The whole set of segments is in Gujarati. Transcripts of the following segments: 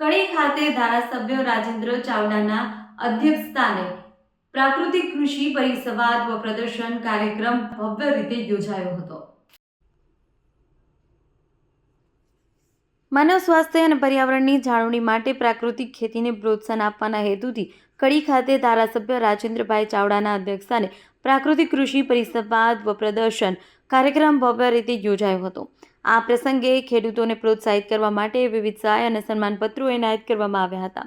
કડી ખાતે ધારાસભ્ય રાજેન્દ્ર ચાવડાના અધ્યક્ષસ્થાને પ્રાકૃતિક કૃષિ પરિસંવાદ વ પ્રદર્શન કાર્યક્રમ ભવ્ય રીતે યોજાયો હતો. માનવ સ્વાસ્થ્ય અને પર્યાવરણની જાળવણી માટે પ્રાકૃતિક ખેતીને પ્રોત્સાહન આપવાના હેતુથી કડી ખાતે ધારાસભ્ય રાજેન્દ્રભાઈ ચાવડાના અધ્યક્ષસ્થાને પ્રાકૃતિક કૃષિ પરિસંવાદ વ પ્રદર્શન કાર્યક્રમ ભવ્ય રીતે યોજાયો હતો. આ પ્રસંગે ખેડૂતોને પ્રોત્સાહિત કરવા માટે વિવિધ સહાય અને સન્માનપત્રો એનાયત કરવામાં આવ્યા હતા.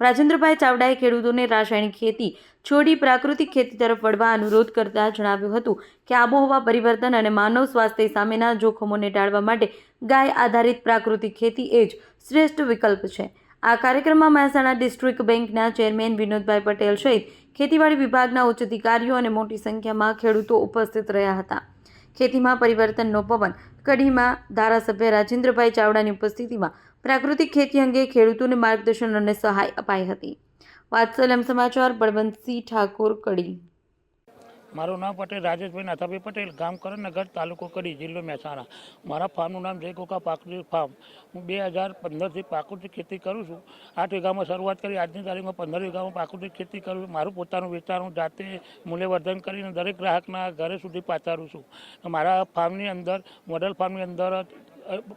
રાજેન્દ્રભાઈ ચાવડાએ ખેડૂતોને રાસાયણિક ખેતી, છોડી પ્રાકૃતિક ખેતી તરફ વળવા અનુરોધ કરતા જણાવ્યું હતું કે આબોહવા પરિવર્તન અને માનવ સ્વાસ્થ્ય સામેના જોખમોને ટાળવા માટે ગાય આધારિત પ્રાકૃતિક ખેતી એ જ શ્રેષ્ઠ વિકલ્પ છે. આ કાર્યક્રમમાં મહેસાણા ડિસ્ટ્રિક્ટ બેંકના ચેરમેન વિનોદભાઈ પટેલ સહિત ખેતીવાડી વિભાગના ઉચ્ચ અધિકારીઓ અને મોટી સંખ્યામાં ખેડૂતો ઉપસ્થિત રહ્યા હતા. ખેતીમાં પરિવર્તનનો પવન. કડીમાં ધારાસભ્ય રાજેન્દ્રભાઈ ચાવડાની ઉપસ્થિતિમાં પ્રાકૃતિક ખેતી અંગે ખેડૂતોને માર્ગદર્શન અને સહાય અપાઈ હતી. વાત્સલ્યમ સમાચાર બળવંતસિંહ ઠાકોર, કડી. મારું નામ પટેલ, રાજેશભાઈ નાથાભાઈ પટેલ, ગામ કરણનગર, તાલુકો કડી, જિલ્લો મહેસાણા. મારા ફાર્મનું નામ જયકોકા કોકા પ્રાકૃતિક ફાર્મ. હું બે હજાર પંદરથી પ્રાકૃતિક ખેતી કરું છું. આઠ વીઘામાં શરૂઆત કરી, આજની તારીખમાં પંદર વીઘામાં પ્રાકૃતિક ખેતી કરું છું. મારું પોતાનું વિસ્તાર હું જાતે મૂલ્યવર્ધન કરીને દરેક ગ્રાહકના ઘરે સુધી પહોંચાડું છું. મારા ફાર્મની અંદર, મોડલ ફાર્મની અંદર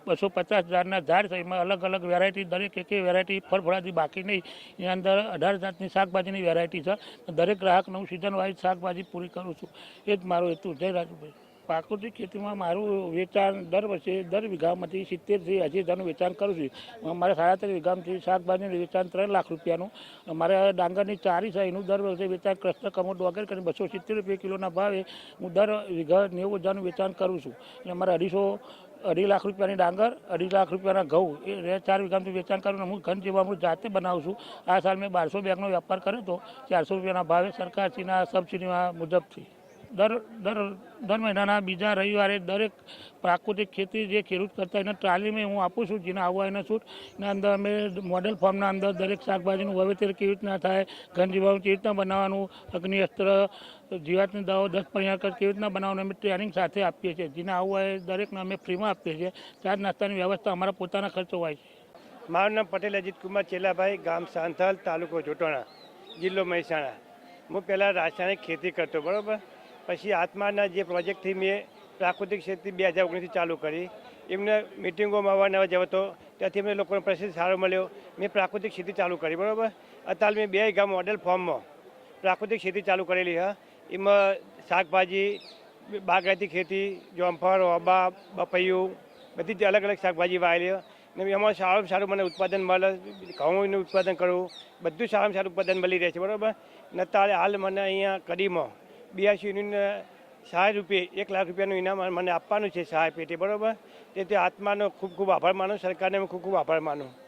બસો પચાસ હજારના ઝાડ છે. એમાં અલગ અલગ વેરાયટી દરેક એક વેરાયટી ફળફળાથી બાકી નહીં. એની અંદર અઢાર જાતની શાકભાજીની વેરાયટી છે. દરેક ગ્રાહકને હું સિઝન વાઇઝ શાકભાજી પૂરી કરું છું. એ જ મારો હેતુ. જય રાજુભાઈ. પ્રાકૃતિક ખેતીમાં મારું વેચાણ દર વર્ષે દર વીઘામાંથી સિત્તેરથી હજી હજારનું વેચાણ કરું છું. મારે સાડા વીઘામાંથી શાકભાજીનું વેચાણ ત્રણ લાખ રૂપિયાનું. મારે ડાંગરની ચારી છે. એનું દર વર્ષે વેચાણ કૃષ્ણ કમોડ વગેરે કરીને બસો સિત્તેર રૂપિયા કિલોના ભાવે હું દર વીઘા નેવું હજારનું વેચાણ કરું છું. અને મારે અઢીસો અઢી લાખ રૂપિયાની ડાંગર, અઢી લાખ રૂપિયાના ઘઉં. એ ચાર વીઘામાંથી વેચાણ કરીને હું ઘન જેવા હું જાતે બનાવું છું. આ સાલ મેં બારસો બેગનો વેપાર કર્યો હતો ચારસો રૂપિયાના ભાવે સરકારશ્રીના સબસિડીમાં મુજબથી. દર દર દર મહિનાના બીજા રવિવારે દરેક પ્રાકૃતિક ખેતી જે ખેડૂત કરતા એને તાલીમે હું આપું છું, જેને આવવા એને છૂટ. એના અંદર અમે મોડેલ ફોર્મના અંદર દરેક શાકભાજીનું વાવેતર કેવી રીતના થાય ઘન કેવી રીતના બનાવવાનું, અગ્નિઅસ્ત્ર, જીવાતની દવાઓ દસ પૈયા કેવી રીતના બનાવવાનું, અમે ટ્રેનિંગ સાથે આપીએ છીએ. જેને આવવા હોય દરેકને અમે ફ્રીમાં આપીએ છીએ. ચાર નાસ્તાની વ્યવસ્થા અમારા પોતાના ખર્ચો હોય છે. મારું નામ પટેલ અજીત કુમાર ચેલાભાઈ, ગામ સાંથલ, તાલુકો જોટોણા, જિલ્લો મહેસાણા. હું પહેલાં રાસાયણિક ખેતી કરતો, બરાબર? પછી આત્માના જે પ્રોજેક્ટથી મેં પ્રાકૃતિક ખેતી બે હજાર ઓગણીસથી ચાલુ કરી. એમને મિટિંગોમાં અવારનવાર જવો હતો ત્યાંથી અમને લોકોને પ્રસિદ્ધ સારો મળ્યો. મેં પ્રાકૃતિક ખેતી ચાલુ કરી, બરાબર? અત્યારે મેં બે ગામ મોડેલ ફોર્મમાં પ્રાકૃતિક ખેતી ચાલુ કરેલી હા. એમાં શાકભાજી બાગાયતી ખેતી, જોમફળ, ઓબા, બપૈયું, બધી જ અલગ અલગ શાકભાજી વાવેલી ને એમાં સારું સારું મને ઉત્પાદન મળે, ઘઉંનું ઉત્પાદન કરવું બધું સારામાં સારું ઉત્પાદન મળી રહે છે, બરાબર? ને તારે હાલ મને અહીંયા કડીમાં બિયાસી યુનિટને સહાય રૂપે એક લાખ રૂપિયાનું ઇનામ મને આપવાનું છે સહાય પેટી, બરાબર? તેથી આત્માનો ખૂબ ખૂબ આભાર માનું, સરકારને ખૂબ ખૂબ આભાર માનું.